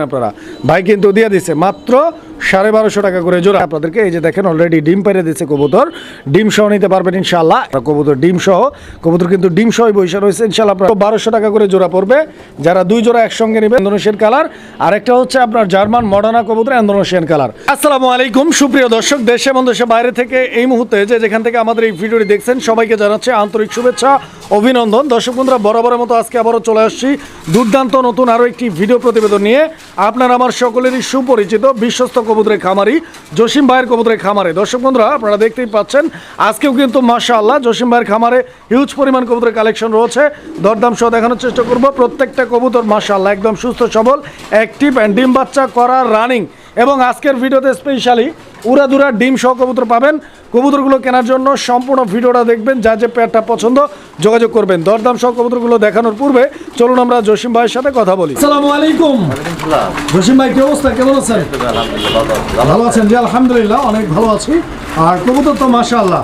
আপনারা ভাই কিন্তু দিয়ে দিছে মাত্র সাড়ে বারোশো টাকা করে জোড়া। আপনাদেরকে এই যে দেখেন অলরেডি ডিম পেরে দিচ্ছে কবুতর। ডিম সহ নিতে পারবেন ইনশাল্লাহ কবুতর ডিম সহ, কবুতর কিন্তু ডিম সহ বৈশা রয়েছে ইনশাল্লাহ আপনার বারোশো টাকা করে জোড়া পড়বে। যারা দুই জোড়া একসঙ্গে নেবেন, ইন্দোনেশিয়ান কালার। আর একটা হচ্ছে আপনার জার্মান মডার্না কবুতর, ইন্দোনেশিয়ান কালার। আসসালামু আলাইকুম, সুপ্রিয় দর্শক, দেশে এবং দেশে বাইরে থেকে এই মুহূর্তে যে যেখান থেকে আমাদের এই ভিডিওটি দেখছেন, সবাইকে জানাচ্ছে আন্তরিক শুভেচ্ছা, অভিনন্দন। দর্শক বন্ধুরা, বরাবরের মতো আজকে আবারও চলে আসছি। দুর্দান্ত নতুন আরও একটি ভিডিও প্রতিবেদন নিয়ে। আপনার আমার সকলেরই সুপরিচিত বিশ্বস্ত কবুতরের খামারি জসিম ভাইয়ের কবুতরের খামারে। দর্শক বন্ধুরা, আপনারা দেখতেই পাচ্ছেন, আজকেও কিন্তু মাশা আল্লাহ জসিম ভাইয়ের খামারে হিউজ পরিমাণ কবুতরের কালেকশন রয়েছে। দরদাম সহ দেখানোর চেষ্টা করব। প্রত্যেকটা কবুতর মাশা আল্লাহ একদম সুস্থ সবল অ্যাক্টিভ অ্যান্ড ডিম বাচ্চা করা রানিং এবং আজকের ভিডিওতে স্পেশালি উড়াদুরা ডিম সহ কবুতর পাবেন। কবুতরগুলো কেনার জন্য সম্পূর্ণ ভিডিওটা দেখবেন যা যে পেয়ারটা পছন্দ যোগাযোগ করবেন। দরদাম সহ কবুতরগুলো দেখানোর পূর্বে চলুন আমরা জসিম ভাইয়ের সাথে কথা বলি। আসসালামু আলাইকুম। জসিম ভাই কি অবস্থা? কেমন আছেন? ভালো আছেন? জি আলহামদুলিল্লাহ অনেক ভালো আছি। আর কবুতর তো মাশাআল্লাহ।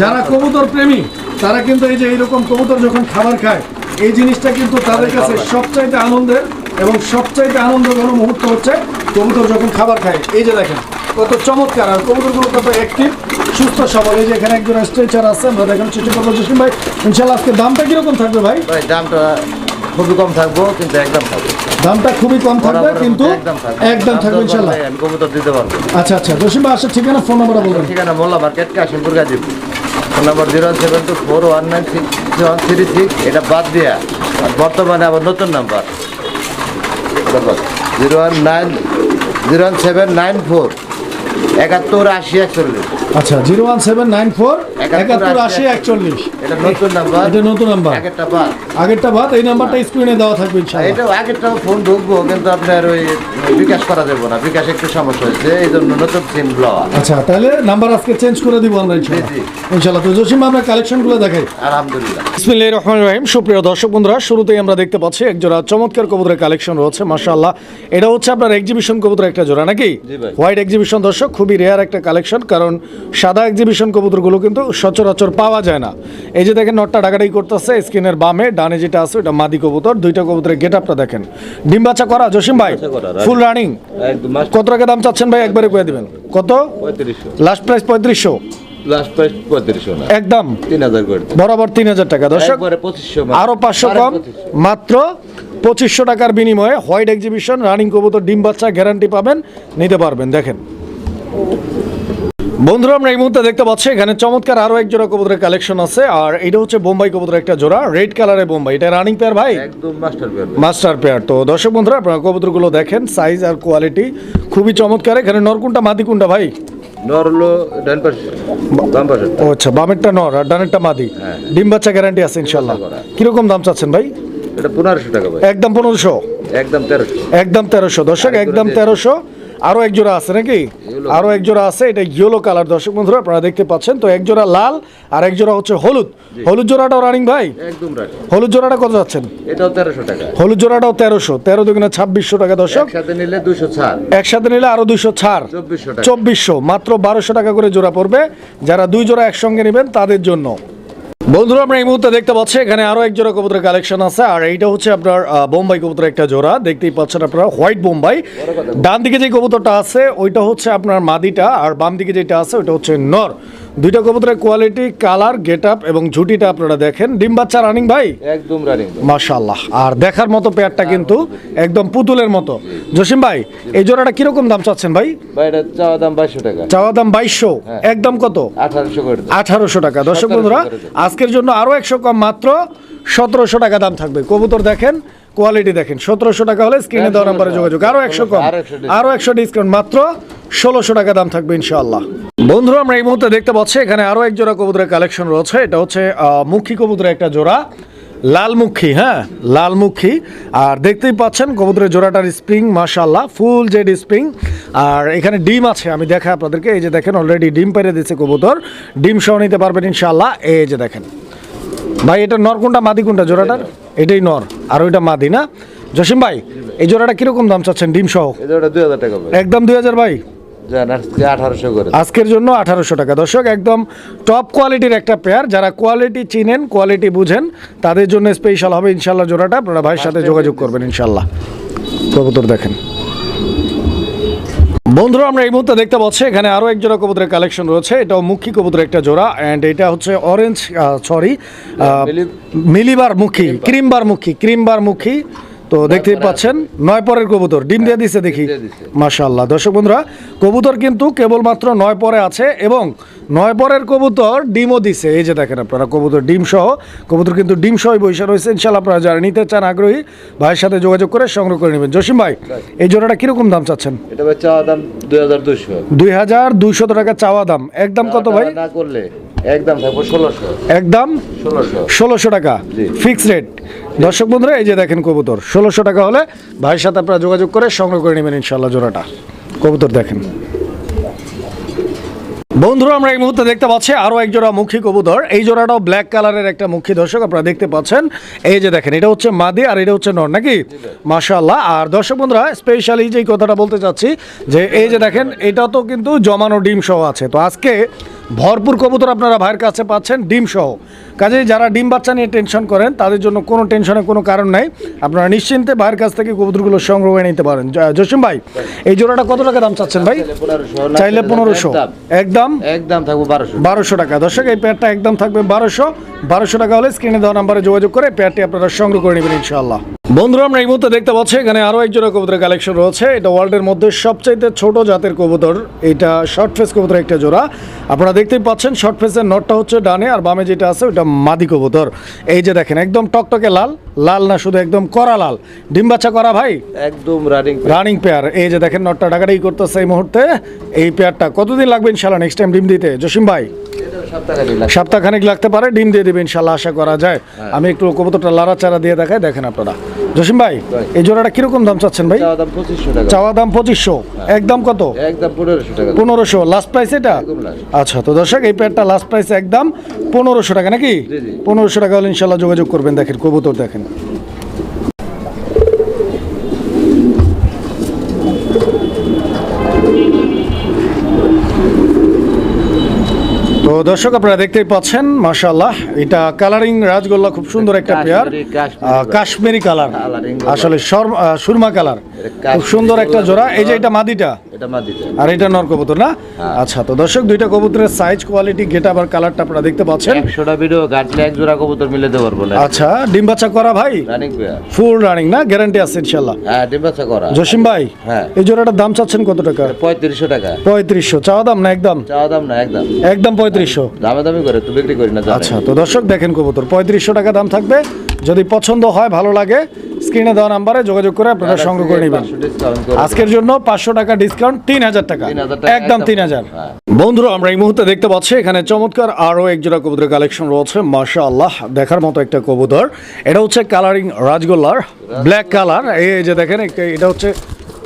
যারা কবুতর প্রেমী তারা কিন্তু এই যে এইরকম কবুতর যখন খাবার খায় এই জিনিসটা কিন্তু তাদের কাছে সবচাইতে আনন্দের এবং সবচাইতে আনন্দঘন মুহূর্ত হচ্ছে কবুতর যখন খাবার খায়। এই যে দেখেন কত চমৎকার। আর কবুতরগুলো কত অ্যাক্টিভ সুস্থ সবল। এই যে এখানে একজন স্ট্রেচার আছে আমরা দেখেন চেষ্টা করব। জসিম ভাই ইনশাল্লাহ আজকে দামটা কীরকম থাকবে ভাই? ভাই দামটা খুবই কম থাকব কিন্তু একদম থাকবে। দামটা খুবই কম থাকবে কিন্তু একদম থাকবে। ইনশাল্লাহ আমি কবুতর দিতে পারব। আচ্ছা আচ্ছা। জসিম ভাই আসার ঠিকানা ফোন নাম্বারটা বলবেন। ঠিকানা Molla market Kashimpur Gazipur. Phone number zero seven two four one nine six one three six, এটা বাদ দেওয়া আর বর্তমানে আবার নতুন number. Zero one nine, zero one seven nine four, একাত্তর আশি একচল্লিশ। আচ্ছা zero one seven nine four একাত্তর আশি একচল্লিশ। এটা নতুন নাম্বার এটা নতুন নাম্বার একটা বাদ। আগেরটা বাদ এই নাম্বারটা স্ক্রিনে দেওয়া থাকবে ইনশাআল্লাহ। এটা আগেরটা ফোন ঢুকবো কিন্তু আপনার ওই বিকাশ করা যাবে না। বিকাশ একটু সমস্যা হয়েছে এই জন্য নতুন সিম ব্লওয়া আচ্ছা তাহলে নাম্বার আজকে চেঞ্জ করে দিব আমরা ইনশাআল্লাহ। ইনশাআল্লাহ। তো জসিম আমরা কালেকশনগুলো দেখাই। আলহামদুলিল্লাহ। বিসমিল্লাহির রহমানির রহিম। সুপ্রিয় দর্শক বন্ধুরা শুরুতেই আমরা দেখতে পাচ্ছি এক জোড়া চমৎকার কবুতরের কালেকশন রয়েছে মাশাআল্লাহ। এটা হচ্ছে আপনার এক্সিবিশন কবুতরের একটা জোড়া নাকি? হোয়াইট এক্সিবিশন দর্শক খুবই রেয়ার একটা কালেকশন কারণ সাদা এক্সিবিশন কবুতরগুলো কিন্তু সচরাচর পাওয়া যায় না। এই যে দেখেন নটটা ডাকাডাকি করতেছে স্ক্রিনের বামে ডানে যেটা আছে ওটা মাদি কবুতর দুইটা কবুতরের গেট আপটা দেখেন। ডিম বাচ্চা করা জসিম ভাই? ফুল রানিং কত টাকা দাম চাচ্ছেন ভাই? একবারে কয়ে দিবেন। কত? লাস্ট প্রাইস পঁয়ত্রিশশো। একদম। বরাবর তিন হাজার টাকা। দর্শক একবারে আরও পাঁচশো কম মাত্র পঁচিশশো টাকার বিনিময়ে হোয়াইট এক্সিবিশন রানিং কবুতর ডিম বাচ্চা গ্যারান্টি পাবেন নিতে পারবেন দেখেন। বন্ধুরা আমরা এই মুহূর্তে দেখতে পাচ্ছি এখানে চমৎকার আরও এক জোড়া কবুতরের কালেকশন আছে। আর এটা হচ্ছে বোম্বাই কবুতরের একটা জোড়া রেড কালারের বোম্বাই। এটা রানিং পেয়ার ভাই? একদম মাস্টার পেয়ার মাস্টার পেয়ার তো দর্শক বন্ধুরা আপনারা কবুতরগুলো দেখেন সাইজ আর কোয়ালিটি খুবই চমৎকার। এখানে নরকুনটা মাদি কোনটা ভাই? নর হলো ডান পাশে বাম পাশে। ও আচ্ছা বামেরটা নর আর ডানেরটা মাদি। হ্যাঁ। ডিম বাচ্চা গ্যারান্টি আছে ইনশাল্লাহ করা। কীরকম দাম চাচ্ছেন ভাই? এটা পনেরোশো টাকা ভাই। একদম পনেরোশো? একদম তেরোশো। একদম তেরোশো। দর্শক একদম তেরোশো। আরও এক জোড়া আছে নাকি? আরও এক জোড়া আছে এটা ইয়েলো কালার দর্শক বন্ধুরা আপনারা দেখতে পাচ্ছেন। তো এক জোড়া লাল আর এক জোড়া হচ্ছে হলুদ। হলুদ জোড়াটাও রানিং ভাই? একদম হলুদ জোড়াটা কত যাচ্ছেন? এটাও তেরোশো টাকা। হলুদ জোড়াটাও তেরোশো। তেরো দুগুণে ছাব্বিশশো টাকা দর্শক। একসাথে নিলে দুশো ছাড়। একসাথে নিলে আরও দুইশো ছাড়। চব্বিশশো মাত্র বারোশো টাকা করে জোড়া পড়বে। যারা দুই জোড়া একসঙ্গে নেবেন তাদের জন্য। বন্ধুরা, আমরা এই মুহূর্তে দেখতে পাচ্ছি, এখানে আরও এক জোড়া কবুতরের কালেকশন আছে, আর এইটা হচ্ছে আপনার বোম্বাই কবুতরের একটা জোড়া। দেখতেই পাচ্ছেন আপনারা, হোয়াইট বোম্বাই। ডান দিকে যে কবুতরটা আছে, ওইটা হচ্ছে আপনার মাদিটা, আর বাম দিকে যেটা আছে, ওইটা হচ্ছে নর। দুইটা কবুতরের কোয়ালিটি কালার গেট আপ এবং ঝুটিটা আপনারা দেখেন। ডিম বাচ্চা রানিং ভাই? একদম রানিং মাশাল্লাহ আর দেখার মতো পেয়ারটা কিন্তু একদম পুতুলের মতো। জসিম ভাই এই জোড়াটা কীরকম দাম চাচ্ছেন ভাই? ভাই এটা চাওয়া দাম বাইশশো টাকা। চাওয়া দাম বাইশশো। একদম কত? আঠারোশো আঠারোশো টাকা। দর্শক 1700 বন্ধুরা আজকের জন্য আরও একশো কম মাত্র সতেরোশো টাকা দাম থাকবে। কবুতর দেখেন কোয়ালিটি দেখেন সতেরোশো টাকা হলে স্ক্রিনে দেওয়া নাম্বারে যোগাযোগ। আরও একশো কম আরও 100 discount। আরও একশো ডিসকাউন্ট মাত্র ষোলোশো টাকা দাম থাকবে ইনশাআল্লাহ। বন্ধুরা আমরা এই মুহূর্তে দেখতে পাচ্ছি এখানে আরও এক জোড়া কবুতরের কালেকশন রয়েছে। এটা হচ্ছে মুখী কবুতরের একটা জোড়া লালমুখী হ্যাঁ লালমুখী। আর দেখতেই পাচ্ছেন কবুতরের জোড়াটার স্প্রিং মাশাল্লাহ ফুল জেড স্প্রিং আর এখানে ডিম আছে আমি দেখাই আপনাদেরকে এই যে দেখেন অলরেডি ডিম পেরে দিচ্ছে কবুতর। ডিম সহ নিতে পারবেন ইনশাল্লাহ এই যে দেখেন। ভাই এটা নর কোনটা? মাদি কোনটা? জোড়াটার? এটাই নর। আর ওইটা মাদি না? জসিম ভাই এই জোড়াটা কীরকম দাম চাচ্ছেন? ডিম সহ? দুই হাজার টাকা একদম দুই হাজার ভাই? আজকের জন্য আঠারোশো টাকা। দর্শক একদম টপ কোয়ালিটির একটা পেয়ার যারা কোয়ালিটি চিনেন কোয়ালিটি বুঝেন তাদের জন্য স্পেশাল হবে ইনশাল্লাহ জোড়াটা। আপনারা ভাইয়ের সাথে যোগাযোগ করবেন ইনশাল্লাহ কবুতর দেখেন। বন্ধুরা আমরা এই মুহূর্তে দেখতে পাচ্ছি এখানে আরও এক জোড়া কবুতরের কালেকশন রয়েছে। এটাও মুখী কবুতরের একটা জোড়া অ্যান্ড এটা হচ্ছে অরেঞ্জ সরি মিলিবার মুখী ক্রিমবার মুখী ক্রিমবার মুখী। তো দেখতেই পাচ্ছেন নয় পরের কবুতর। ডিম দিয়ে দিছে দেখি। মাশাআল্লাহ। দর্শক বন্ধুরা কবুতর কিন্তু কেবলমাত্র নয় পরে আছে এবং নয় পরের কবুতর ডিমও দিছে। এই যে দেখেন আপনারা কবুতর ডিম সহ কবুতর কিন্তু ডিম সহ বৈশা রয়েছে। ইনশাল্লাহ আপনারা যারা নিতে চান আগ্রহী ভাইয়ের সাথে যোগাযোগ করে সংগ্রহ করে নেবেন। জসিম ভাই এই জোড়াটা কীরকম দাম চাচ্ছেন? এটা ভাই চাওয়া দাম দুই হাজার দুশো দুই হাজার দুইশত টাকা চাওয়া দাম। একদম কত ভাই? না করলে। একদম থাকব ষোলোশো। একদম ষোলোশো। টাকা। ফিক্স রেট দর্শক বন্ধুরা এই যে দেখেন কবুতর ষোলোশো টাকা হলে ভাইয়ের সাথে আপনারা যোগাযোগ করে সংগ্রহ করে নেবেন ইনশাল্লাহ জোড়াটা। কবুতর দেখেন। বন্ধুরা আমরা এই মুহূর্তে দেখতে পাচ্ছি আরও এক জোড়া মুখী কবুতর। এই জোড়াটাও ব্ল্যাক কালারের একটা মুখী দর্শক আপনারা দেখতে পাচ্ছেন। এই যে দেখেন এটা হচ্ছে মাদি আর এটা হচ্ছে নর নাকি? মাশাআল্লাহ। আর দর্শক বন্ধুরা স্পেশালি যে কথাটা বলতে চাচ্ছি যে এই যে দেখেন এটা তো কিন্তু জমানো ডিম সহ আছে। তো আজকে ভরপুর কবুতর আপনারা ভাইয়ের কাছে পাচ্ছেন ডিম সহ। কাজেই যারা ডিম বাচ্চা নিয়ে টেনশন করেন তাদের জন্য কোনো টেনশনের কোনো কারণ নাই। আপনারা নিশ্চিন্তে ভাইয়ের কাছ থেকে কবুতরগুলো সংগ্রহ করে নিতে পারেন। জসিম ভাই এই জোড়াটা কত টাকা দাম চাচ্ছেন ভাই? চাইলে পনেরোশো একদম। একদম? থাকব বারোশো। বারোশো টাকা। দর্শক এই পেয়ারটা একদম থাকবে বারোশো। বারোশো টাকা হলে স্ক্রিনে দেওয়া নাম্বারে যোগাযোগ করে পেয়ারটি আপনারা সংগ্রহ করে নেবেন ইনশাআল্লাহ। বন্ধুরা আমরা এই মুহূর্তে দেখতে পাচ্ছি এখানে আরও এক জোড়া কবুতরের কালেকশন রয়েছে। এটা ওয়ার্ল্ডের মধ্যে সবচাইতে ছোট জাতের কবুতর। এটা শর্ট ফেস কবুতর একটা জোড়া। আপনারা দেখতেই পাচ্ছেন শর্ট ফেসের নটটা হচ্ছে ডানে আর বামে যেটা আছে ওটা মাদি কবুতর। এই যে দেখেন একদম টকটকে লাল। লাল না শুধু একদম করা লাল। ডিম বাচ্চা করা ভাই? একদম রানিং রানিং পেয়ার এই যে দেখেন নটটা টাকাটাই করতেছে এই মুহূর্তে। এই পেয়ারটা কতদিন লাগবে ইনশাল্লাহ নেক্সট টাইম ডিম দিতে? জসিম ভাই? সপ্তাহখানেক লাগতে পারে ডিম দিয়ে দেবে ইনশাল্লাহ আশা করা যায়। আমি একটু কবুতরটা লাড়াচাড়া দিয়ে দেখাই দেখেন আপনারা। জসিম ভাই এই জোড়াটা কীরকম দাম চাচ্ছেন ভাই? চাওয়া দাম পঁচিশশো দাম একদম কত? পনেরোশো লাস্ট প্রাইস এটা? আচ্ছা তো দর্শক এই প্যাডটা লাস্ট প্রাইস একদম পনেরোশো টাকা নাকি। পনেরোশো টাকা হলে ইনশাল্লাহ যোগাযোগ করবেন দেখেন কবুতর দেখেন। দর্শক আপনারা দেখতেই পাচ্ছেন মাশাল্লাহ এটা কালারিং রাজগোল্লা খুব সুন্দর একটা পেয়ার কাশ্মীরি- কালার আসলে সুরমা কালার খুব সুন্দর একটা জোড়া। এই যে এটা মাদিটা এটা মা আর এটা নর কবুতর না আচ্ছা তো দর্শক দুইটা কবুতরের সাইজ কোয়ালিটি গেট আবার কালারটা আপনারা দেখতে পাচ্ছেন। ভিডিও এক জোড়া কবুতর মিলে পারব না আচ্ছা ডিম বাচ্চা করা ভাই? রানিং ফুল রানিং না? গ্যারান্টি আছে ইনশাল্লাহ হ্যাঁ ডিম্বাচা করা। জসিম ভাই হ্যাঁ। এই জোড়াটার দাম চাচ্ছেন কত টাকা? পঁয়ত্রিশশো টাকা। পঁয়ত্রিশশো। চাওয়া দাম না একদম? চাওয়া দাম না একদম। একদম পঁয়ত্রিশশো। দামে দামি করে তো বিক্রি করি না আচ্ছা তো দর্শক দেখেন কবুতর। পঁয়ত্রিশশো টাকা দাম থাকবে। যদি পছন্দ হয় ভালো লাগে স্ক্রিনে দেওয়া নাম্বারে যোগাযোগ করে আপনারা সংগ্রহ করে নেবেন। 500 discount করে আজকের জন্য পাঁচশো টাকা ডিসকাউন্ট তিন হাজার টাকা। একদম। তিন হাজার। হ্যাঁ। বন্ধুরা আমরা এই মুহূর্তে দেখতে পাচ্ছি এখানে চমৎকার আরও একজোড়া কবুতরের কালেকশন রয়েছে মাশা আল্লাহ দেখার মতো একটা কবুতর। এটা হচ্ছে কালারিং রাজগোল্লার ব্ল্যাক কালার এই যে দেখেন এটা হচ্ছে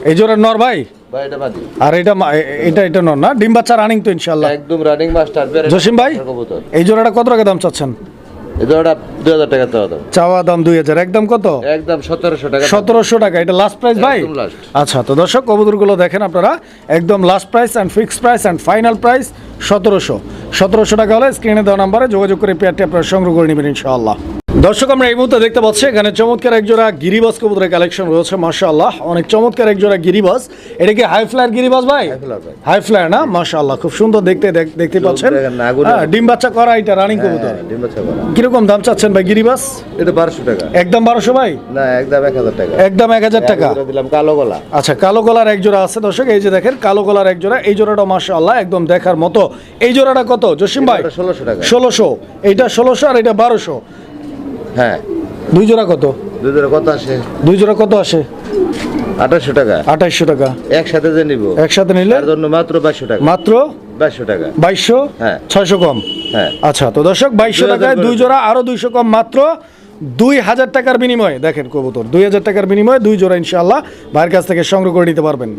এই জোড়ার নর ভাই? আর এটা এটা এটা নর না? ডিম বাচ্চা রানিং তো ইনশাল্লাহ একদম রানিং মাস্টার জসিম ভাই এই জোড়াটা কত টাকা দাম চাচ্ছেন? জোড়াটা দুই হাজার টাকা চাওয়া দাম। চাওয়া দাম দুই হাজার। একদম কত? একদম সতেরোশো টাকা সতেরোশো টাকা। এটা লাস্ট প্রাইস ভাই? আচ্ছা তো দর্শক কবুতরগুলো দেখেন আপনারা। একদম last price and fixed price and final price সতেরোশো। সতেরোশো টাকা হলে স্ক্রিনে দেওয়া নাম্বারে যোগাযোগ করে পেয়ারটি আপনারা সংগ্রহ করে নেবেন ইনশাআল্লাহ। দর্শক আমরা এই মুহূর্তে দেখতে পাচ্ছি এখানে চমৎকার এক জোড়া গিরিবাস কবুতরের কালেকশন রয়েছে মাশাআল্লাহ। অনেক চমৎকার এক জোড়া গিরিবাস। এটা কি হাই ফ্লায়ার গিরিবাস ভাই? হাই ফ্লায়ার না? মাশাআল্লাহ খুব সুন্দর দেখতে দেখতে পাচ্ছেন। হ্যাঁ, ডিম বাচ্চা করা এটা রানিং কবুতর। হ্যাঁ, ডিম্বাচা করা। কীরকম দাম চাচ্ছেন ভাই গিরিবাস? এটা বারোশো টাকা। একদম বারোশো ভাই? না একদম এক হাজার টাকা। একদম এক হাজার টাকা। দিলাম কালো গলা। আচ্ছা কালো গলার এক জোড়া আছে দর্শক এই যে দেখেন কালো গলার এক জোড়া এই জোড়াটা মাশাআল্লাহ একদম দেখার মতো। এই জোড়াটা কত? জসিম ভাই? ষোলোশো টাকা। ষোলোশো। এইটা ষোলোশো আর এটা বারোশো। হ্যাঁ। দুই জোড়া কত? দুই জোড়া কত আসে? দুই জোড়া কত আসে? আঠাশশো টাকা। আঠাইশশো টাকা। একসাথে যে নিব। একসাথে নিলে? তার জন্য মাত্র বাইশশো টাকা। মাত্র? বাইশশো টাকা। বাইশশো? হ্যাঁ। ছয়শো কম? হ্যাঁ। আচ্ছা তো দর্শক বাইশশো টাকায় দুই। জোড়া আরও দুইশো কম মাত্র দুই হাজার টাকার বিনিময়ে। দেখেন কবুতর দুই হাজার টাকার বিনিময়ে দুই জোড়া ইনশাআল্লাহ। ভাইয়ের কাছ থেকে সংগ্রহ করে নিতে পারবেন।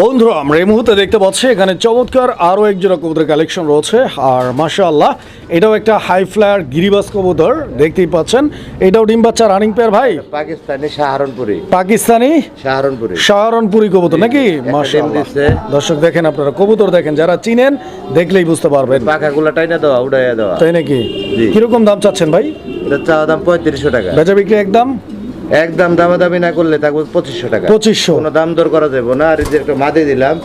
বন্ধুরা আমরা এই মুহূর্তে দেখতে পাচ্ছি এখানে চমৎকার আরও এক জোড়া কবুতরের কালেকশন রয়েছে। আর মাশাআল্লাহ এটাও একটা হাই ফ্লায়ার গিরিবাস কবুতর দেখতেই পাচ্ছেন। এটাও ডিম বাচ্চা রানিং পেয়ার ভাই? পাকিস্তানি সাহারনপুরি। পাকিস্তানি? সাহারনপুরি। শাহরনপুরি কবুতর নাকি? মাশাআল্লাহ। দর্শক দেখেন আপনারা কবুতর দেখেন যারা চিনেন দেখলেই বুঝতে পারবেন। পাখাগুলা টাইনা দেওয়া উড়াইয়া দেওয়া। তাই নাকি? কীরকম দাম চাচ্ছেন ভাই? এটা চাওয়া দাম পঁয়ত্রিশশো টাকা। বেচা বিক্রি একদম? একদম দামাদামি না করলে থাকবে পঁচিশশো টাকা। পঁচিশশো। কোনো দাম দর করা যাবে না। আর এই যে একটা মাদি দিলাম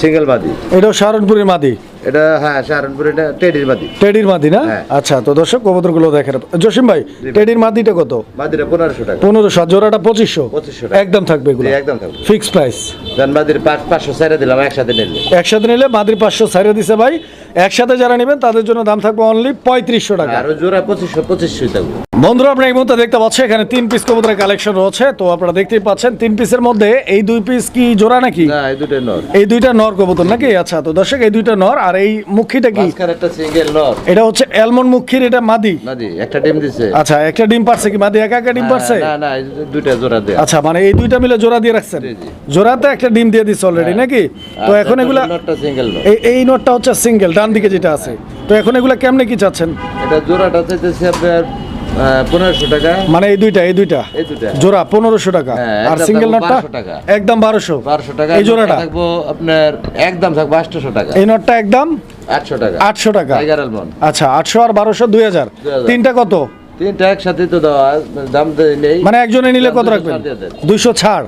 সিঙ্গেল মাদি। এটাও সাহারনপুরের মাদি? এটা হ্যাঁ সাহারনপুর এটা টেডির মাদি। টেডির মাদি না? হ্যাঁ। আচ্ছা তো দর্শক কবুতরগুলো দেখেন। জসিম ভাই টেডির মাদিটা কত? মাদিটা পনেরোশো টাকা। পনেরোশো জোড়াটা পঁচিশশো? 2500 টাকা। একদম থাকবে এগুলো? একদম থাকবে। Fix price. দেন মাদির পাঁচ পাঁচশো সাইডে দিলাম একসাথে নিলে। একসাথে নিলে মাদির পাঁচশো সাইরে দিছে ভাই। একসাথে যারা নেবেন তাদের জন্য দাম থাকবে অনলি পঁয়ত্রিশশো টাকা। আর জোড়া পঁচিশশো পঁচিশশোই থাকবে। বন্ধুরা আপনারা এই মুহূর্তে দেখতে পাচ্ছেন এখানে তিন পিস কবুতরের কালেকশন রয়েছে। তো আপনারা দেখতেই পাচ্ছেন তিন পিসের মধ্যে এই দুই পিস কি জোড়া নাকি? না এই দুটোই নর। এই দুইটা নর কবুতর নাকি? আচ্ছা তো দর্শক এই দুইটা নর আর এই মুখিটা কি? একটা সিঙ্গেল নর। এটা হচ্ছে অ্যালমন্ড মুখির এটা মাদি? মাদি একটা ডিম দিছে। আচ্ছা একটা ডিম পারছে কি? মাদি একা একা ডিম পারছে? না না এই দুইটা জোড়া দেয়া। আচ্ছা মানে এই দুইটা মিলে জোড়া দিয়ে রাখছেন? জি, জি। জোড়াতে একটা ডিম দিয়ে দিচ্ছে অলরেডি নাকি? তো এখন এগুলা নটটা সিঙ্গেল নর। এই এই নোটটা হচ্ছে সিঙ্গেল ডান দিকে যেটা আছে। তো এখন এগুলা কেমনে কি চাচ্ছেন? এটা জোড়াটা চাইতেছে আপনার পনেরোশো টাকা। মানে এই দুইটা এই দুইটা? এই জোড়া পনেরোশো টাকা। হ্যাঁ, আর সিঙ্গেল নোটটা একদম বারোশো। বারোশো টাকা এই জোড়াটা? থাকব আপনার একদম থাকব আটশোশো টাকা। এই নোটটা একদম? আটশো টাকা। আটশো টাকা। আচ্ছা আটশো আর বারোশো দুই হাজার। তিনটা কত? তিনটা একসাথে তো দেওয়া দাম নেই। মানে একজনে নিলে কত রাখবেন। দুইশো ছাড়।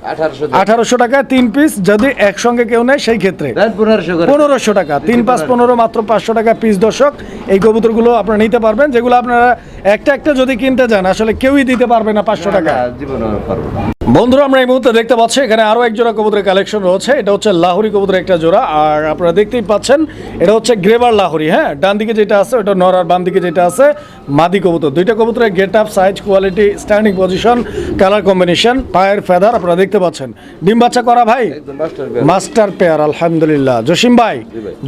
আঠারোশো টাকায় তিন পিস যদি একসঙ্গে কেউ নেয় সেই ক্ষেত্রে। পনেরোশো টাকা। তিন পাঁচ পনেরো মাত্র পাঁচশো টাকা পিস দর্শক। এই কবুতরগুলো আপনারা নিতে পারবেন যেগুলো আপনারা একটা একটা যদি কিনতে যান আসলে কেউই দিতে পারবে না পাঁচশো টাকা। বন্ধুরা আমরা এই মুহূর্তে দেখতে পাচ্ছি এখানে আরও এক জোড়া কবুতরের কালেকশন রয়েছে। এটা হচ্ছে লাহোরি কবুতরের একটা জোড়া। আর আপনারা দেখতেই পাচ্ছেন এটা হচ্ছে গ্রেভার লাহোরি হ্যাঁ? ডান দিকে যেটা আছে ওটা নর আর বাম দিকে যেটা আছে মাদি কবুতর। দুইটা কবুতরের get up size quality standing position colour combination পায়ের ফেদার আপনারা দেখতে পাচ্ছেন। ডিম বাচ্চা করা ভাই? মাস্টার পেয়ার আলহামদুলিল্লাহ। জসিম ভাই।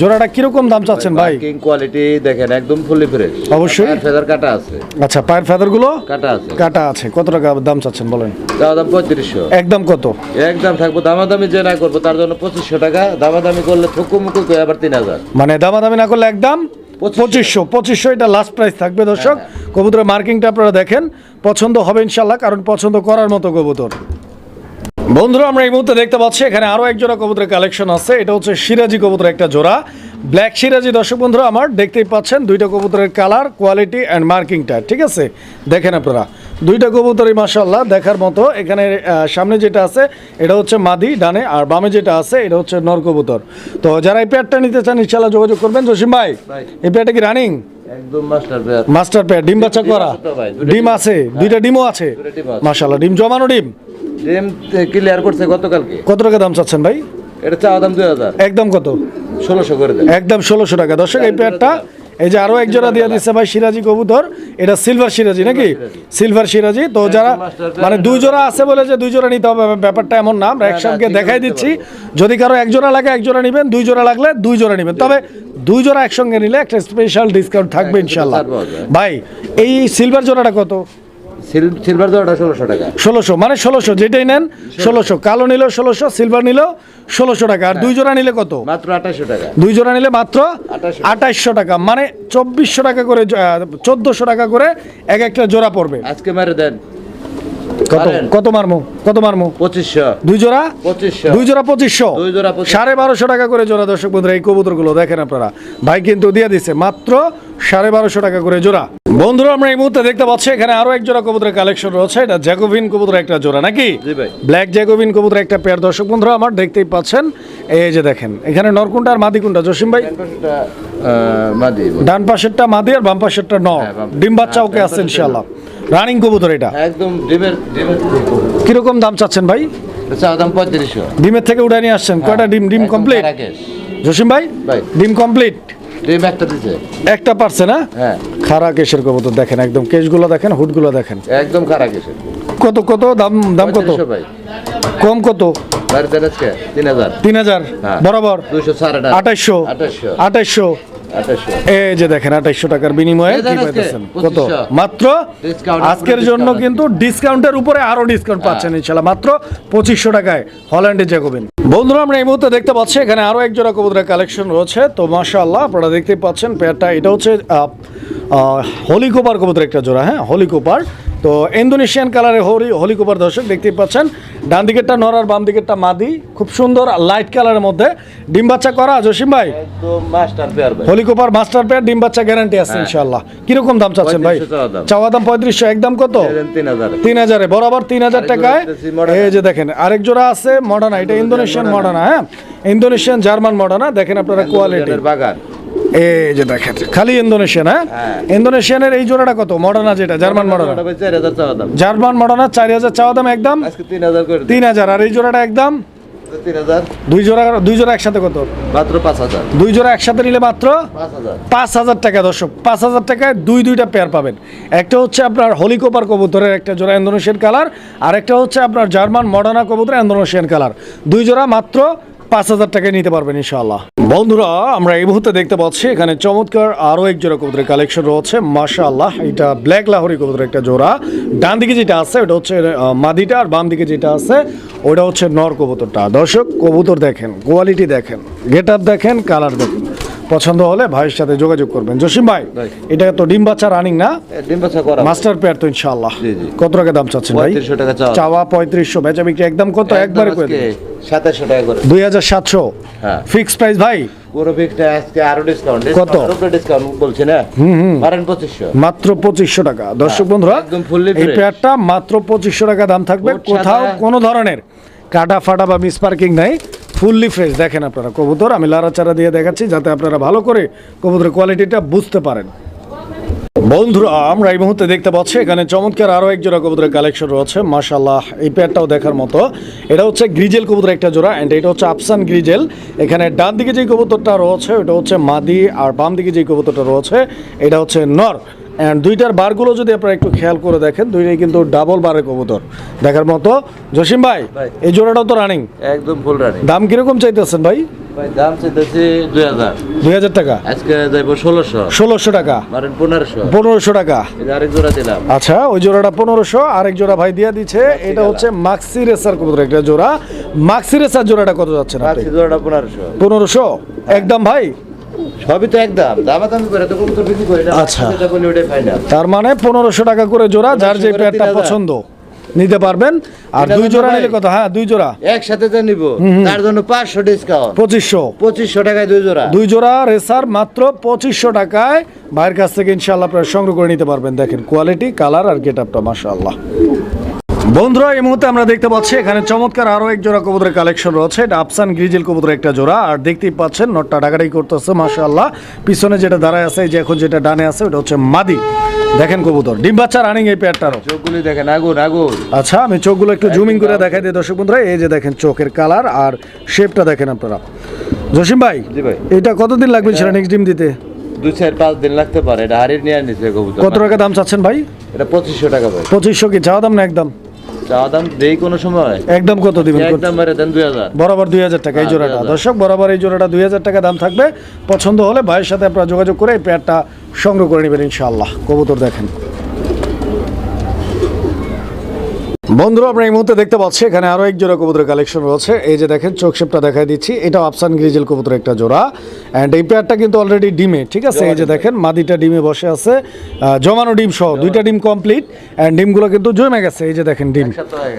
জোড়াটা কীরকম দাম চাচ্ছেন ভাই? কিং কোয়ালিটি দেখেন একদম ফুলি ফ্রেশ অবশ্যই। ফেদার কাটা আছে। আচ্ছা পায়ের ফেদারগুলো কাটা আছে। কাটা আছে। কত টাকা দাম চাচ্ছেন বলেন? দাম পঁয়ত্রিশশো। একদম কত? একদম থাকব দামাদামি যে না করব তার জন্য পঁচিশশো টাকা। দামাদামি করলে থুকু মুকু আবার তিন হাজার। মানে দামাদামি না করলে একদম পঁচিশশো। পঁচিশশো এটা লাস্ট প্রাইস থাকবে দর্শক। কবুতরের মার্কিংটা আপনারা দেখেন। পছন্দ হবে ইনশাল্লাহ কারণ পছন্দ করার মতো কবুতর। বন্ধুরা আমরা এই মুহূর্তে দেখতে পাচ্ছি এখানে আরও এক জোড়া কবুতরের কালেকশন আছে। এটা হচ্ছে সিরাজি কবুতরের একটা জোড়া। ব্ল্যাক সিরাজি দর্শক বন্ধুরা আমার দেখতেই পাচ্ছেন দুইটা কবুতরের কালার কোয়ালিটি অ্যান্ড মার্কিংটা ঠিক আছে? দেখেন আপনারা। দুইটা কবুতরই মাসাল্লাহ দেখার মতো। এখানে সামনে যেটা আছে এটা হচ্ছে মাদি ডানে আর বামে যেটা আছে এটা হচ্ছে নর কবুতর। তো যারা এই পেয়ারটা নিতে চান ইনশাল্লাহ যোগাযোগ করবেন। জসিম ভাই। এই পেয়ারটা কি রানিং একদম মাস্টার পেয়ার ডিম বাচ্চা করা। ডিম আছে দুইটা ডিমও আছে। দুইটা ডিম জমানো ডিম? ডিম ক্লিয়ার করছে গতকালকে। কত টাকা দাম চাচ্ছেন ভাই? এটা চাওয়া দাম দুই হাজার। একদম কত? ষোলোশো করে একদম ষোলোশো টাকা। দর্শক এই পেয়ারটা এই যে আরও এক জোড়া দিয়ে দিচ্ছে ভাই সিরাজি কবুতর এটা সিলভার সিরাজি নাকি? সিলভার সিরাজি। তো যারা মানে দুই জোড়া আছে বলে যে দুই জোড়া নিতে হবে ব্যাপারটা এমন না। আমরা একসঙ্গে দেখাই দিচ্ছি। যদি কারও এক জোড়া লাগে এক জোড়া নেবেন দুই জোড়া লাগলে দুই জোড়া নেবেন। তবে দুই জোড়া একসঙ্গে নিলে একটা স্পেশাল ডিসকাউন্ট থাকবে হ্যাঁ, ইনশাল্লাহ। ভাই এই সিলভার জোড়াটা কত? সিলভার জোড়াটা ষোলোশো টাকা। ষোলোশো মানে ষোলোশো যেটাই নেন ষোলোশো। কালো নিল ষোলোশো সিলভার নিল ষোলোশো টাকা। আর দুই জোড়া নিলে কত? মাত্র আঠাশশো টাকা। দুই জোড়া নিলে মাত্র আঠাশশো টাকা মানে চব্বিশশো টাকা করে চোদ্দশো টাকা করে এক একটা জোড়া পড়বে। আজকে মারে দেন। কত? কত মারমু? কত মারমু? পঁচিশশো। দুই জোড়া? পঁচিশশো। দুই জোড়া পঁচিশশো? দুই জোড়া পঁচিশশো। সাড়ে বারোশো টাকা করে জোড়া দর্শক বন্ধুরা এই কবুতরগুলো দেখেন আপনারা। ভাই কিন্তু দিয়ে দিচ্ছে মাত্র সাড়ে বারোশো টাকা করে জোড়া। বন্ধুরা আমরা এই মুহূর্তে দেখতে পাচ্ছি এখানে আরও এক জোড়া কবুতরের কালেকশন রয়েছে। এটা জ্যাকোভিন কবুতরের একটা জোড়া নাকি? ব্ল্যাক জ্যাকোভিন কবুতরের একটা পেয়ার দর্শক বন্ধুরা আমার দেখতেই পাচ্ছেন এই যে দেখেন এখানে নরকুন্টা আর মাদি কুন্টা জসিম ভাই? ডান পাশেরটা মাদি আর বাম পাশেরটা ন হ্যাঁ, ডিম বাচ্চা ওকে হ্যাঁ, আছে ইনশাআল্লাহ। রানিং কবুতর এটা? একদম ডিমের ডিমের কীরকম দাম চাচ্ছেন ভাই? দাম পঁয়ত্রিশশো। ডিমের থেকে উঠে নিয়ে আসছেন। কয়টা ডিম? ডিম কমপ্লিট। জসিম ভাই। ডিম কমপ্লিট ডিম একটা দিছে। একটা পারছে না? হ্যাঁ। খারা কেশের কবুতর দেখেন একদম কেশগুলো দেখেন হুডগুলো দেখেন। একদম খারাপ গেছে কত কত দাম দাম কত? ভাই। কম কত? তিন হাজার। তিন হাজার। হ্যাঁ। বরাবর? আঠাইশশো। আঠাশশো আঠাইশশো। আঠাশশো এই যে দেখেন আঠাইশশো টাকার বিনিময়ে কি পাইতেছেন? কত? মাত্র আজকের জন্য কিন্তু ডিসকাউন্টের উপরে আরও ডিসকাউন্ট পাচ্ছেন ইনশাল্লাহ। মাত্র পঁচিশশো টাকায় হল্যান্ডে জ্যাকোবিন। বন্ধুরা আমরা এই মুহূর্তে দেখতে পাচ্ছি এখানে আরও এক জোড়া কবুতরের কালেকশন রয়েছে। তো মাশাআল্লাহ আপনারা দেখতেই পাচ্ছেন পেয়ারটা। এটা হচ্ছে আহ, আহ, হলি কোপার কবুতর একটা জোড়া হ্যাঁ? হলি কোপার। তো ইন্দোনেশিয়ান কালারের হলি হলিকোপার দর্শক দেখতেই পাচ্ছেন। ডান দিকেরটা নর আর বাম দিকেরটা মাদি। খুব সুন্দর লাইট কালারের মধ্যে। ডিম বাচ্চা করা জসিম ভাই? হলিকোপার মাস্টার পেয়ার ডিম বাচ্চা গ্যারান্টি আছে ইনশাল্লাহ কীরকম দাম চাচ্ছেন ভাই? 3500 চাওয়া দাম। পঁয়ত্রিশশো একদম কত? তিন হাজারে। বরাবর তিন হাজার টাকায়। এই যে দেখেন আরেক জোড়া আছে মডার্না এটা ইন্দোনেশিয়ান মডার্না হ্যাঁ? ইন্দোনেশিয়ান জার্মান মডার্না দেখেন আপনারা কোয়ালিটি বাগান। এই যে দেখেন। খালি ইন্দোনেশিয়ান হ্যাঁ? হ্যাঁ। ইন্দোনেশিয়ানের এই জোড়াটা কত? মডার্না যেটা জার্মান মডার্না জার্মান মডার্না চার হাজার চাওয়া দাম একদম? তিন হাজার আর এই জোড়াটা একদম? দুই জোড়া দুই জোড়া একসাথে কত? মাত্র পাঁচ হাজার। দুই জোড়া একসাথে নিলে মাত্র পাঁচ হাজার। পাঁচ হাজার টাকা দর্শক। পাঁচ হাজার টাকায় দুই দুইটা পেয়ার পাবেন। একটা হচ্ছে আপনার হলিকোপার কবুতরের একটা জোড়া ইন্দোনেশিয়ান কালার আর একটা হচ্ছে আপনার জার্মান মডার্না কবুতর ইন্দোনেশিয়ান কালার দুই জোড়া মাত্র পাঁচ হাজার টাকায় নিতে পারবেন ইনশাআল্লাহ। বন্ধুরা, আমরা এই মুহূর্তে দেখতে পাচ্ছি, এখানে চমৎকার আরও এক জোড়া কবুতরের কালেকশন রয়েছে। মাশাআল্লাহ, এটা ব্ল্যাক লাহরি কবুতরের একটা জোড়া। ডান দিকে যেটা আছে, ওটা হচ্ছে মাদিটা, আর বাম দিকে যেটা আছে, ওটা হচ্ছে নর কবুতরটা। দর্শক, কবুতর দেখেন, কোয়ালিটি দেখেন গেট দেখেন, কালার দেখেন। পছন্দ হলে ভাইয়ের সাথে যোগাযোগ করবেন। জসিম ভাই। এটা তো ডিম বাচ্চা রানিং না? ডিম বাচ্চা করা মাস্টার পেয়ার তো ইনশাআল্লাহ। জি, জি। কত টাকা দাম চাচ্ছেন ভাই? 3500 টাকা চাওয়া। চাওয়া পঁয়ত্রিশশো। বেচা বিক্রি একদম কত? একবারে করে সাতাশশো টাকা করে। দুই হাজার সাতশো। হ্যাঁ। ফিক্স প্রাইস ভাই? পুরো ফিক্সটা আজকে আরও ডিসকাউন্ট কত? ডিসকাউন্ট বলছি না? পারেন পঁচিশশো। মাত্র পঁচিশশো টাকা। দর্শক বন্ধুরা হ্যাঁ, একদম fully এই পেয়ারটা মাত্র পঁচিশশো টাকা দাম থাকবে। কোথাও। কোনো ধরনের কাটা ফাটা বা মিসপার্কিং নাই। Fully fresh. দেখেন আপনারা, কবুতর, আমি লাড়াচাড়া দিয়ে দেখাচ্ছি যাতে আপনারা ভালো করে কবুতরের কোয়ালিটিটা বুঝতে পারেন। বন্ধুরা, আমরা এই মুহূর্তে দেখতে পাচ্ছি, এখানে চমৎকার আরও এক জোড়া কবুতরের কালেকশন রয়েছে। মাশাল্লাহ এই পেয়ারটাও দেখার মতো। এটা হচ্ছে গ্রিজেল কবুতর একটা জোড়া অ্যান্ড এটা হচ্ছে আফসান গ্রিজেল। এখানে ডান দিকে যে কবুতরটা রয়েছে, ওটা হচ্ছে মাদি, আর বাম দিকে যে কবুতরটা রয়েছে, এটা হচ্ছে নর। দুইটার বারগুলো যদি আপনারা একটু খেয়াল করে দেখেন দুইটাই কিন্তু ডাবল বারের কবুতর। দেখার মতো জসিম ভাই। এই জোড়াটাও তো রানিং একদম ফুল রানি দাম কীরকম চাইতেছেন ভাই? ভাই দাম চাইতেছি দুই হাজার। দুই হাজার টাকা। আজকে যাইবো ষোলোশো। ষোলোশো টাকা। মারেন পনেরোশো। পনেরোশো টাকা। আরেক জোড়া দিলাম। আচ্ছা ওই জোড়াটা পনেরোশো আরেক জোড়া ভাই দিয়া দিচ্ছে। এটা হচ্ছে মাক্সি রেসার কবুতর একটা জোড়া। মাক্সি রেসার জোড়াটা কত যাচ্ছে না আজকে জোড়াটা পনেরোশো। পনেরোশো? একদম ভাই? সবই তো একদম। দামা দামি করে তো বিক্রি করি না আচ্ছা। যেটা বলি ওটাই ফাইনাল তার মানে পনেরোশো টাকা করে জোড়া যার যে 1500 পেয়ারটা পছন্দ নিতে পারবেন। আর দুই জোড়া ভাই। নিলে কত হ্যাঁ দুই জোড়া। একসাথে যে নিব তার জন্য পাঁচশো ডিসকাউন্ট পঁচিশশো। পঁচিশশো টাকায় দুই জোড়া। দুই জোড়া রেসার মাত্র পঁচিশশো টাকায়। ভাইয়ের কাছ থেকে ইনশাল্লাহ আপনারা সংগ্রহ করে নিতে পারবেন। দেখেন কোয়ালিটি কালার আর গেট আপটা মাশাআল্লাহ। বন্ধুরা এই মুহূর্তে আমরা দেখতে পাচ্ছি এখানে চমৎকার আরও এক জোড়া কবুতরের কালেকশন রয়েছে। এটা আফসান গ্রিজেল কবুতরের একটা জোড়া। আর দেখতেই পাচ্ছেন নটটা ডাকাডাকি করতেছে মাশাআল্লাহ। পিছনে যেটা দাঁড়ায় আছে যে এখন যেটা ডানে আছে ওটা হচ্ছে মাদি। দেখেন কবুতর ডিম বাচ্চা রানিং এই পেয়ারটারও চোখগুলি দেখেন আগুন আগুন। আচ্ছা আমি চোখগুলো একটু জুমিং করে দেখাই দিই দর্শক বন্ধুরা। এই যে দেখেন চোখের কালার আর শেপটা দেখেন আপনারা। জসিম ভাই জি ভাই। এটা কতদিন লাগবে সেটা নেক্সট ডিম দিতে? দুই চার পাঁচ দিন লাগতে পারে। এটা হারিয়ে নিয়ে নিচ্ছে কবুতর। কত টাকা দাম চাচ্ছেন ভাই? এটা পঁচিশশো টাকা ভাই। পঁচিশশো কি? চাওয়া দাম না একদম? চাওয়া দাম দেই কোনো সময়? একদম কত দিবেন? একদম মেরে দেন দুই হাজার। বরাবর দুই হাজার টাকা এই হ্যাঁ, জোড়াটা। দর্শক বরাবর এই জোড়াটা দুই হাজার টাকা দাম থাকবে। পছন্দ হলে ভাইয়ের সাথে আপনারা যোগাযোগ করে এই পেয়ারটা সংগ্রহ করে নেবেন ইনশাআল্লাহ। কবুতর দেখেন। বন্ধুরা আমরা এই মুহূর্তে দেখতে পাচ্ছি এখানে আরও এক জোড়া কবুতরের কালেকশন রয়েছে। এই যে দেখেন চোখ শেপটা দেখাই দিচ্ছি। এটা আফসান গ্রিজেল কবুতর একটা জোড়া। অ্যান্ড এই পেয়ারটা কিন্তু অলরেডি ডিমে ঠিক আছে? এই যে দেখেন মাদিটা ডিমে বসে আছে। জমানো ডিম সহ দুইটা ডিম। কমপ্লিট অ্যান্ড ডিমগুলো কিন্তু জমে গেছে। এই যে দেখেন ডিম।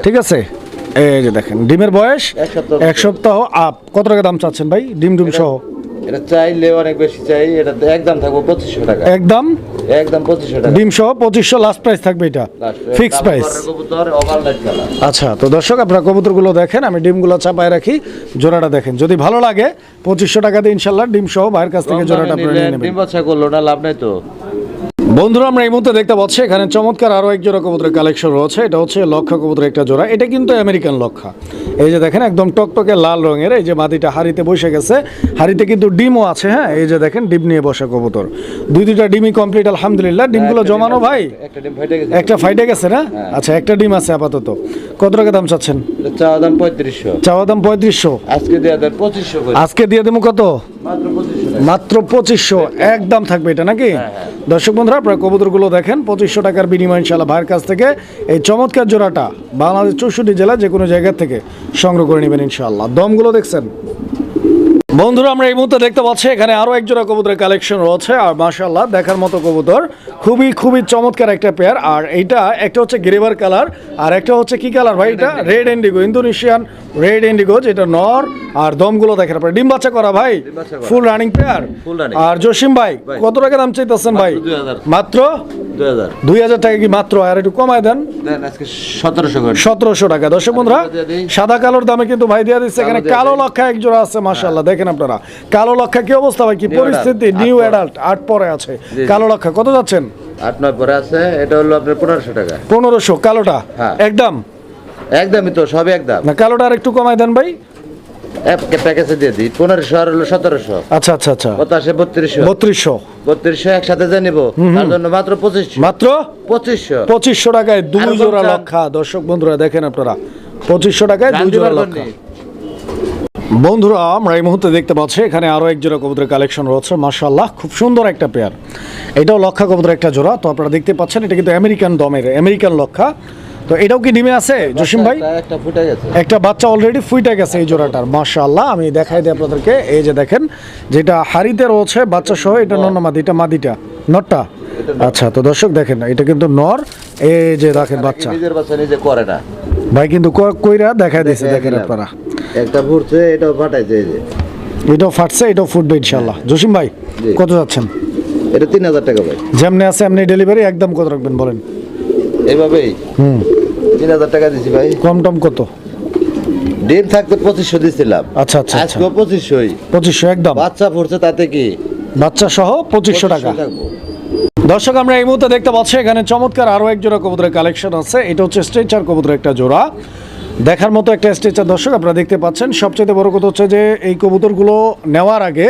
ঠিক আছে? এই যে দেখেন ডিমের বয়স এক সপ্তাহ এক সপ্তাহ আপ কত টাকা দাম চাচ্ছেন ভাই? ডিম ডিম সহ? এটা চাইলে অনেক বেশি চাই। এটা একদম থাকব পঁচিশশো টাকা। একদম একদম 2500 টাকা। ডিম সহ পঁচিশশো লাস্ট প্রাইস থাকবে এটা। ফিক্স প্রাইস কবুতর ওভার কালার আচ্ছা তো দর্শক আপনারা কবুতরগুলো দেখেন আমি ডিমগুলো চাপায় রাখি জোড়াটা দেখেন। যদি ভালো লাগে পঁচিশশো টাকা দিয়ে ইনশাল্লাহ ডিম সহ ভাইয়ের কাছ থেকে জোড়াটা আপনারা নিয়ে নেবেন। ডিম বাচ্চা করল না লাভ নাই তো? বন্ধুরা আমরা এই মুহূর্তে দেখতে পাচ্ছি এখানে চমৎকার আরও এক জোড়া কবুতরের কালেকশন রয়েছে। এটা হচ্ছে লক্ষা কবুতরের একটা জোড়া। এটা কিন্তু আমেরিকান লক্ষা এই যে দেখেন একদম টকটকে লাল রঙের এই যে মাদিটা হাড়িতে বসে গেছে। হাড়িতে কিন্তু ডিমও আছে হ্যাঁ? এই যে দেখেন ডিম নিয়ে বসে কবুতর। দুই দুইটা ডিমই কমপ্লিট আলহামদুলিল্লাহ। ডিমগুলো জমানো ভাই? একটা ফাইটে গেছে। না? আচ্ছা একটা ডিম আছে আপাতত। কত টাকা দাম চাচ্ছেন? চাওয়া দাম পঁয়ত্রিশশো। চাওয়া দাম পঁয়ত্রিশশো। আজকে দেওয়া দেন পঁচিশশো আজকে দিয়ে দেবো কত? মাত্র মাত্র পঁচিশশো। একদম থাকবে এটা নাকি? দর্শক বন্ধুরা আপনারা কবুতরগুলো দেখেন পঁচিশশো টাকার বিনিময় ইনশাল্লাহ ভাইয়ের কাছ থেকে এই চমৎকার জোড়াটা বাংলাদেশ চৌষট্টি জেলা যে কোনো জায়গা থেকে সংগ্রহ করে নেবেন ইনশাল্লাহ দমগুলো দেখছেন। বন্ধুরা আমরা এই মুহূর্তে দেখতে পাচ্ছি এখানে আরও একজোড়া কবুতরের কালেকশন রয়েছে আর মাসাল্লাহ দেখার মতো কবুতর খুবই খুবই চমৎকার একটা পেয়ার আর এইটা একটা হচ্ছে গ্রেভার কালার আর একটা হচ্ছে কি কালার ভাই এটা? Red indigo Indonesian red indigo যেটা নর আর দমগুলো দেখেন আপনার। ডিম বাচ্চা করা ভাই? ফুল রানিং পেয়ার আর জসিম ভাই। কত টাকা দাম চাইতেছেন ভাই? মাত্র দুই হাজার। টাকা কি মাত্র? আর একটু কমায় দেন। সতেরোশো টাকা। দর্শক বন্ধুরা সাদা কালোর দামে কিন্তু ভাই দিয়ে দিচ্ছে। এখানে কালো। লক্ষা এক জোড়া আছে মাশাল্লাহ দেখেন আপনারা। কালো লক্ষা কি অবস্থা ভাই? কি পরিস্থিতি নিউ অ্যাডাল্ট আট পরে আছে। কালো লক্ষা কত যাচ্ছেন? আট নয় পরে আছে এটা হলো আপনার পনেরোশো টাকা। পনেরোশো কালোটা? হ্যাঁ। একদম? একদমই তো সবই একদম। না কালোটা আর একটু কমায় দেন ভাই। প্যাকেজে দিয়ে দিই পনেরোশো আর হলো সতেরোশো। আচ্ছা আচ্ছা আচ্ছা। কত আসে বত্রিশশো। বত্রিশশো। বত্রিশশো একসাথে যে নিবো তার জন্য মাত্র পঁচিশশো। মাত্র? পঁচিশশো। পঁচিশশো টাকায় দুই জোড়া লক্ষা। দর্শক বন্ধুরা দেখেন আপনারা। পঁচিশশো টাকায় দুই জোড়া লক্ষা। বন্ধুরা আমরা এই মুহূর্তে দেখতে পাচ্ছি এখানে আরও এক জোড়া কবুতরের কালেকশন রয়েছে। মাশাল্লাহ খুব সুন্দর একটা পেয়ার এটাও লক্ষা কবুতরের একটা জোড়া। তো আপনারা দেখতে পাচ্ছেন এটা কিন্তু আমেরিকান দমের আমেরিকান লক্ষা। তো এটাও কি ডিমে আছে জসিম ভাই? একটা- একটা ফুটে গেছে একটা বাচ্চা অলরেডি ফুইটে গেছে এই জোড়াটার মাশাল্লাহ আমি দেখাই দিই আপনাদেরকে এই যে দেখেন যেটা হাড়িতে রয়েছে বাচ্চা সহ এটা নর। না মাদি এটা মাদিটা। নরটা? আচ্ছা তো দর্শক দেখেন এটা কিন্তু নর। এই যে দেখেন বাচ্চা। নিজের বাচ্চা নিজে করে না? ভাই কিন্তু কইরা দেখাই দিয়েছে দেখেন। আপনারা। একটা ফুটছে এটাও ফাটাইছে এই যে। এটাও ফাটছে এটাও ফুটবে ইনশাল্লাহ জসিম ভাই কত যাচ্ছেন? এটা তিন হাজার টাকা ভাই। যেমনি আছে এমনি ডেলিভারি একদম কত রাখবেন বলেন? এইভাবেই? হুম। তিন হাজার টাকা দিছি ভাই। কম টম কত? ডিম থাকতে পঁচিশশো দিছিলাম। আচ্ছা আচ্ছা আচ্ছা। আজকেও পঁচিশশোই। পঁচিশশো একদম। বাচ্চা ফুটছে তাতে কি? বাচ্চা সহ পঁচিশশো টাকা। দর্শক আমরা এই মুহূর্তে দেখতে পাচ্ছি এখানে চমৎকার আরও এক জোড়া কবুতরের কালেকশন আছে। এটা হচ্ছে স্ট্রেচার কবুতরের একটা জোড়া। দেখার মতো একটা স্ট্রেচার দর্শক আপনারা দেখতে পাচ্ছেন। সবচেয়ে বড় কথা হচ্ছে যে এই কবুতরগুলো নেওয়ার আগে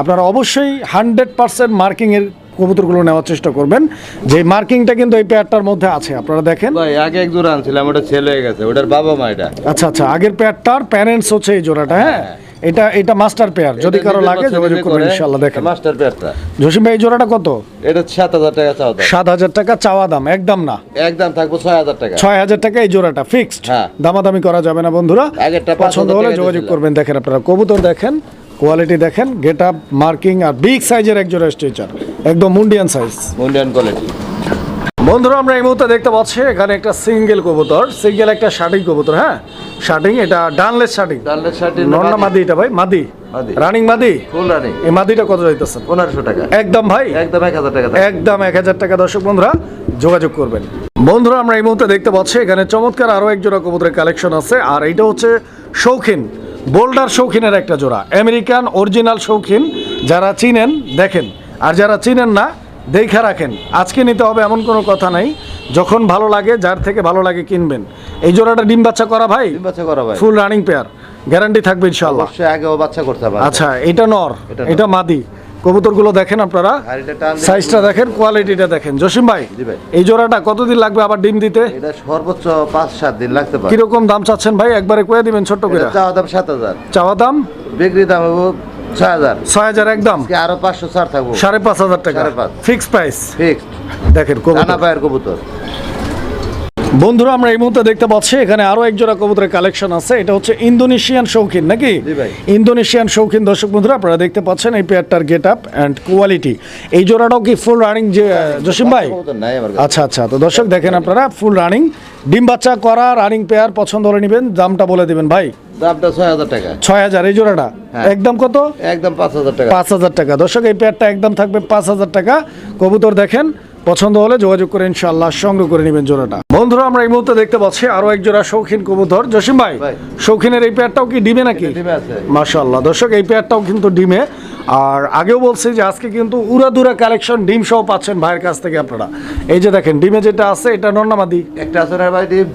আপনারা অবশ্যই হান্ড্রেড পার্সেন্ট মার্কিংয়ের কবুতরগুলো নেওয়ার চেষ্টা করবেন। যে মার্কিংটা কিন্তু এই পেয়ারটার মধ্যে আছে আপনারা দেখেন। ভাই আগে এক জোড়া আনছিলাম ওটা ছেলে হয়ে গেছে ওটার বাবা মা এটা। আচ্ছা আচ্ছা আগের পেয়ারটার প্যারেন্টস হচ্ছে এই জোড়াটা হ্যাঁ। এটা এটা মাস্টার পেয়ার যদি কারও লাগে যোগাযোগ করবেন ইনশাল্লাহ দেখেন। মাস্টার পেয়ারটা জসিম ভাই এই জোড়াটা কত? এটা সাত হাজার টাকা চাও দাম। সাত হাজার টাকা চাওয়া দাম একদম না। একদম থাকব ছয় হাজার টাকা। ছয় হাজার টাকা এই জোড়াটা ফিক্সড হ্যাঁ। দামাদামি করা যাবে না বন্ধুরা। আগেরটা পছন্দ হলে যোগাযোগ করবেন দেখেন আপনারা। কবুতর দেখেন কোয়ালিটি দেখেন গেট আপ মার্কিং আর বিগ সাইজের এক জোড়া স্ট্রেচার একদম মুন্ডিয়ান সাইজ মুন্ডিয়ান কোয়ালিটি বন্ধুরা আমরা এই মুহূর্তে দেখতে পাচ্ছি এখানে একটা সিঙ্গেল কবুতর সিঙ্গেল একটা শার্টিং কবুতর হ্যাঁ? শার্টিং এটা ডানলেস শার্টিং ডালের শার্টি নন্না মাদি? এটা ভাই মাদি। মাদি। রানিং মাদি? Full running. এই মাদিটা কত যাইতেছেন পনেরোশো টাকা। একদম ভাই? একদম এক হাজার টাকা একদম এক হাজার টাকা দর্শক বন্ধুরা যোগাযোগ করবেন। বন্ধুরা আমরা এই মুহূর্তে দেখতে পাচ্ছি এখানে চমৎকার আরও এক জোড়া কবুতরের কালেকশন আছে আর এইটা হচ্ছে শৌখিন বোল্ডার শৌখিনের একটা জোড়া। আমেরিকান অরিজিনাল শৌখিন যারা চিনেন দেখেন। আর যারা চিনেন না দেখা রাখেন। আজকে নিতে হবে এমন কোনো কথা নাই। যখন ভালো লাগে যার থেকে ভালো লাগে কিনবেন। এই জোড়াটা ডিম বাচ্চা করা ভাই? ডিম বাচ্চা করা ভাই। ফুল রানিং পেয়ার গ্যারান্টি থাকবে ইনশাল্লাহ অবশ্যই আগেও বাচ্চা করতে হবে। আচ্ছা এটা নর। এটা মাদি। কবুতরগুলো দেখেন আপনারা। সাইজটা দেখেন কোয়ালিটিটা দেখেন। জসিম ভাই এই জোড়াটা কতদিন লাগবে আবার ডিম দিতে? এটা সর্বোচ্চ পাঁচ সাত দিন লাগতে পারে। কীরকম দাম চাচ্ছেন ভাই? একবারে কয়ে দিবেন ছোট্ট করে। চাওয়া দাম সাত হাজার। চাওয়া দাম? বিক্রি দাম ছয় হাজার। ছয় হাজার একদম? আরও পাঁচশো ছাড় থাকব। সাড়ে পাঁচ হাজার টাকা। ফিক্স প্রাইস ফিক্স দেখেন রানা পায়ের কবুতর। বন্ধুরা আমরা এই মুহূর্তে দেখতে পাচ্ছি এখানে আরও এক জোড়া কবুতরের কালেকশন আছে। এটা হচ্ছে ইন্দোনেশিয়ান শৌখিন নাকি? ইন্দোনেশিয়ান শৌখিন দর্শক বন্ধুরা আপনারা দেখতে পাচ্ছেন এই পেয়ারটার গেট আপ অ্যান্ড কোয়ালিটি এই জোড়াটাও কি ফুল রানিং যে জসিম ভাই। আচ্ছা আচ্ছা তো দর্শক দেখেন আপনারা ফুল রানিং ডিম বাচ্চা করা রানিং পেয়ার পছন্দ হলে নেবেন দামটা বলে দিবেন ভাই। দামটা ছয় হাজার টাকা। ছয় হাজার এই জোড়াটা? হ্যাঁ। একদম কত? একদম পাঁচ হাজার টাকা। পাঁচ হাজার টাকা। দর্শক এই পেয়ারটা একদম থাকবে পাঁচ হাজার টাকা। কবুতর দেখেন পছন্দ হলে যোগাযোগ করে ইনশাল্লাহ সংগ্রহ করে নেবেন জোড়াটা। বন্ধুরা আমরা এই মুহূর্তে দেখতে পাচ্ছি আরও এক জোড়া শৌখিন কবুতর। জসিম ভাই। শৌখিনের এই পেয়ারটাও কি ডিমে নাকি? মাসাল্লাহ ডিমে দর্শক এই পেয়ারটাও কিন্তু ডিমে। আর আগেও বলছি যে আজকে কিন্তু উড়াদুরা কালেকশন ডিম সহ পাচ্ছেন ভাইয়ের কাছ থেকে আপনারা। এই যে দেখেন ডিমে যেটা আছে এটা নন্নামাদি। একটা আছে ভাই ডিম?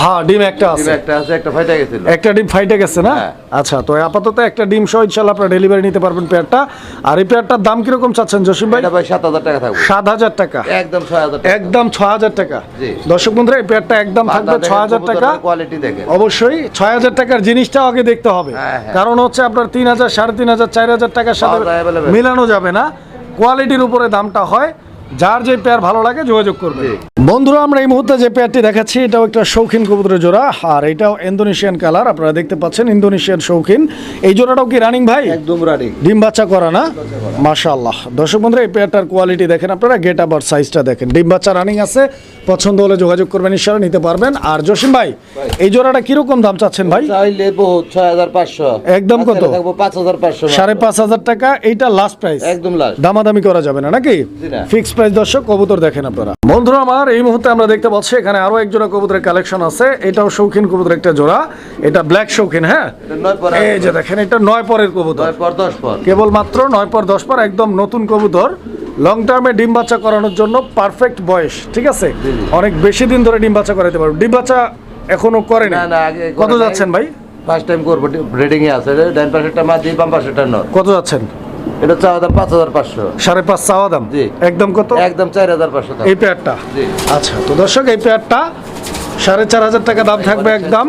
হ্যাঁ ডিম একটা আছে। একটা আছে একটা ফাইটা গেছিল। একটা ডিম ফাইটে গেছে না? হ্যাঁ। আচ্ছা তো আপাতত একটা ডিম সহ ইনশাল্লাহ আপনারা ডেলিভারি নিতে পারবেন পেয়ারটা আর এই পেয়ারটার দাম কীরকম চাচ্ছেন জসিম ভাই? এটা ভাই সাত হাজার টাকা থাকবে। সাত হাজার টাকা। একদম ছয় হাজার টাকা। একদম ছ হাজার টাকা। জি। দর্শক বন্ধুরা এই পেয়ারটা একদম থাকবে ছ হাজার টাকা। কোয়ালিটি দেখেন। অবশ্যই ছয় হাজার টাকার জিনিসটাও আগে দেখতে হবে। হ্যাঁ, হ্যাঁ। কারণ হচ্ছে আপনার তিন হাজার সাড়ে তিন হাজার চার হাজার টাকার সাথে। মিলানো যাবে না। কোয়ালিটির উপরে দামটা হয়। যার যে পেয়ার ভালো লাগে যোগাযোগ করবে। বন্ধুরা আমরা এই মুহূর্তে যে পেয়ারটি দেখাচ্ছি এটাও একটা শৌখিন কবুতরের জোড়া আর এটাও ইন্দোনেশিয়ান কালার আপনারা দেখতে পাচ্ছেন ইন্দোনেশিয়ান শৌখিন। এই জোড়াটাও কি রানিং ভাই? একদম রানি ডিম বাচ্চা করা না? মাশাআল্লাহ। দর্শক বন্ধুরা এই পেয়ারটার কোয়ালিটি দেখেন আপনারা গেট আপ আর সাইজটা দেখেন। ডিম বাচ্চা রানিং আছে পছন্দ হলে যোগাযোগ করবেন ইনশাআল্লাহ নিতে পারবেন। আর জসিম ভাই এই জোড়াটা কীরকম দাম চাচ্ছেন ভাই? চাইলে ছয় হাজার পাঁচশো। একদম কত? পাঁচ হাজার পাঁচশো। সাড়ে পাঁচ হাজার টাকা এইটা লাস্ট প্রাইস একদম লাস্ট দামাদামি করা যাবে না নাকি? জি না। ফিক্স প্রাইস দর্শক কবুতর দেখেন আপনারা। বন্ধুরা আমার এই মুহূর্তে আমরা দেখতে পাচ্ছি এখানে আরও এক জোড়া কবুতরের কালেকশন আছে। এটাও শৌখিন একটা জোড়া। এটা ব্ল্যাক শৌখিন হ্যাঁ? এই যে দেখেন এটা নয় পরের কবুতর। পর দশ পর। কেবল মাত্র নয় পর দশ পর একদম নতুন কবুতর। লং টার্মে ডিম বাচ্চা করানোর জন্য পারফেক্ট বয়স ঠিক আছে? অনেক বেশি দিন ধরে ডিম বাচ্চা করাতে পারব। ডিম বাচ্চা এখনও করে না কত যাচ্ছেন ভাই? ফার্স্ট টাইম করব ব্রিডিং এ আছে। ডান পাশেরটা মাদি বাম পাশেরটা নর। কত যাচ্ছেন? এটা চাওয়া দাম পাঁচ হাজার পাঁচশো। সাড়ে পাঁচ চাওয়া দাম? জি। একদম কত? একদম চার হাজার পাঁচশো এই পেয়ারটা? জি। আচ্ছা তো দর্শক এই পেয়ারটা সাড়ে চার হাজার টাকা দাম থাকবে একদম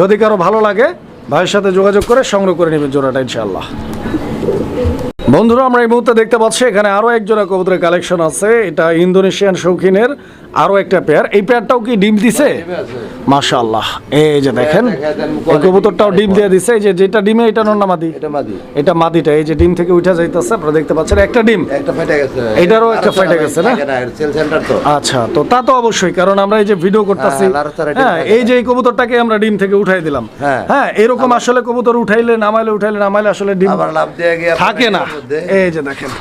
যদি কারও ভালো লাগে ভাইয়ের সাথে যোগাযোগ করে সংগ্রহ করে নেবেন জোড়াটা ইনশাল্লাহ বন্ধুরা আমরা এই মুহূর্তে দেখতে পাচ্ছি এখানে আরও এক জোড়া কবুতরের কালেকশন আছে। এটা ইন্দোনেশিয়ান শৌখিনের আরও একটা পেয়ার এই পেয়ারটাও কি ডিম দিছে? মাশাআল্লাহ। এই যে দেখেন এই কবুতরটাও ডিম দিয়ে দিছে। এই যে যেটা ডিমে এটা নন্না মাদি? এটা মাদি। এটা মাদিটা। এই যে ডিম থেকে উঠে যাইতেছে আপনারা দেখতে পাচ্ছেন একটা ডিম। একটা ফেটে গেছে। এটারও একটা ফেটে গেছে না? আচ্ছা তো তা তো অবশ্যই কারণ আমরা এই যে ভিডিও করতেছি হ্যাঁ, হ্যাঁ এই যে এই কবুতরটাকে আমরা ডিম থেকে উঠাই দিলাম। হ্যাঁ। হ্যাঁ এরকম আসলে কবুতর উঠাইলে নামাইলে উঠাইলে নামাইলে আসলে ডিম থাকে না। এই যে দেখেন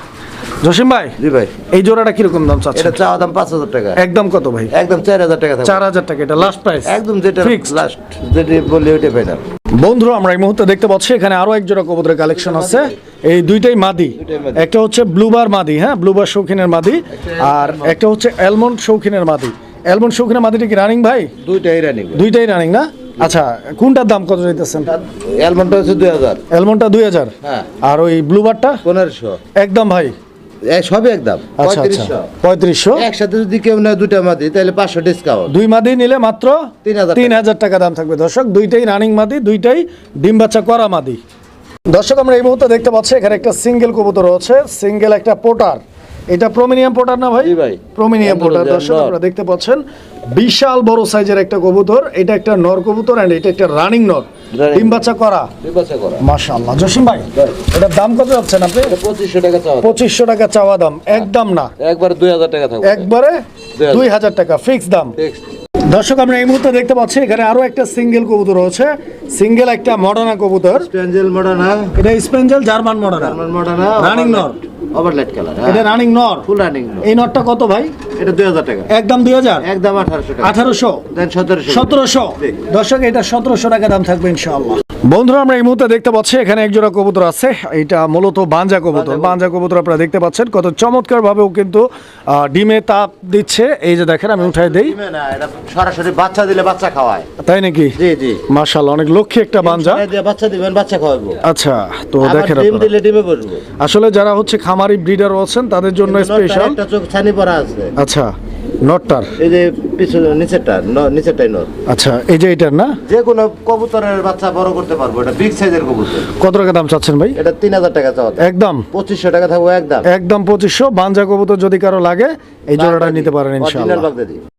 জসিম ভাই জি ভাই। এই জোড়াটা কীরকম দাম চাচ্ছে এটা চাওয়া দাম পাঁচ হাজার টাকা। একদম কত ভাই? একদম চার হাজার টাকা চার হাজার টাকা এটা লাস্ট প্রাইস একদম যেটা Fixed। লাস্ট যেটা বললি ওইটা ফাইনাল বন্ধুরা আমরা এই মুহূর্তে দেখতে পাচ্ছি এখানে আরও এক জোড়া কবুতরের কালেকশন আছে। এই দুইটাই মাদি। একটা হচ্ছে ব্লুবার মাদি হ্যাঁ? ব্লুবার শৌখিনের মাদি। আর একটা হচ্ছে অ্যালমন্ড শৌখিনের মাদি। অ্যালমন্ড শৌখিনের মাদিটা কি রানিং ভাই? দুইটাই রানিং দুইটাই রানিং না? আচ্ছা কোনটার দাম কত চাইতেছেন অ্যালমন্ডটা হচ্ছে দুই হাজার। অ্যালমন্ডটা দুই হাজার। হ্যাঁ। আর ওই ব্লুবারটা পনেরোশো। একদম ভাই। সবই একদম। আচ্ছা আচ্ছা। পঁয়ত্রিশশো। একসাথে যদি কেউ নেয় দুটা মাদি তাহলে পাঁচশো ডিসকাউন্ট দুই মাদি নিলে মাত্র 3000 তিন হাজার টাকা দাম থাকবে। দর্শক দুইটাই রানিং মাদি দুইটাই ডিম বাচ্চা করা মাদি। দর্শক আমরা এই মুহূর্তে দেখতে পাচ্ছি এখানে একটা সিঙ্গেল কবুতর রয়েছে। সিঙ্গেল একটা পোটার। এটা প্রোমিনিয়াম পোটার না ভাই? ভাই। প্রোমিনিয়াম পোটার দর্শক আপনারা দেখতে পাচ্ছেন বিশাল বড় সাইজের একটা কবুতর। এটা একটা নর কবুতর এন্ড এটা একটা রানিং নর। ডিম বাচ্চা করা। বিবেচনা করা। মাশাআল্লাহ। জসিম ভাই। এটার দাম কত যাচ্ছেন আপনি? এটা পঁচিশশো টাকা চাওয়া দাম। পঁচিশশো টাকা চাওয়া দাম। একদম না। একবার দুই হাজার টাকা থাকবে। একবারে দুই হাজার। দুই হাজার টাকা ফিক্স দাম। দর্শক আমরা এই মুহূর্তে দেখতে পাচ্ছি এখানে আরও একটা সিঙ্গেল কবুতর আছে সিঙ্গেল একটা মডার্না কবুতর। স্পেঞ্জেল মডার্না এটা spangle German Modena German Modena Running নর। ওভারলাইট কালার এটা রানিং নর ফুল রানিং এই নরটা কত ভাই? এটা দুই হাজার টাকা। একদম দুই হাজার? একদম আঠারোশো টাকা। আঠারোশো? দেন সতেরোশো। সতেরোশো? জি। দর্শক এটা সতেরোশো টাকা দাম থাকবে ইনশাআল্লাহ। বন্ধুরা আমরা এই মুহূর্তে দেখতে পাচ্ছি এখানে এক জোড়া কবুতর আছে। এটা মূলত বাঞ্জা কবুতর। বাঞ্জা কবুতর। আপনারা দেখতে পাচ্ছেন। কত চমৎকার ভাবেও কিন্তু ডিমে তাপ দিচ্ছে। এই যে দেখেন আমি উঠাই দেই। ডিমে না এটা সরাসরি বাচ্চা দিলে বাচ্চা খাওয়ায়। তাই নাকি? জি জি। মাশাআল্লাহ অনেক লক্ষ্মী একটা বাঞ্জা। বাচ্চা দিবেন বাচ্চা খাওয়াবো আচ্ছা তো দেখেন ডিম দিলে ডিমে বসবো আসলে যারা হচ্ছে খামারি ব্রিডার আছেন তাদের জন্য স্পেশাল একটা চোখ ছানি পরা আছে। আচ্ছা। নটটার? এই যে পিছনে নিচেরটা নিচেরটাই আচ্ছা এই যে এটার না? যে কোনো কবুতরের বাচ্চা বড় করতে পারব এটা বিগ সাইজের কবুতর। কত টাকা দাম চাচ্ছেন ভাই? এটা তিন হাজার টাকা চাওয়া। একদম। পঁচিশশো টাকা থাকব একদম। একদম পঁচিশশো। বাঞ্জা কবুতর যদি কারও লাগে এই জোড়াটা নিতে পারেন ইনশাআল্লাহ।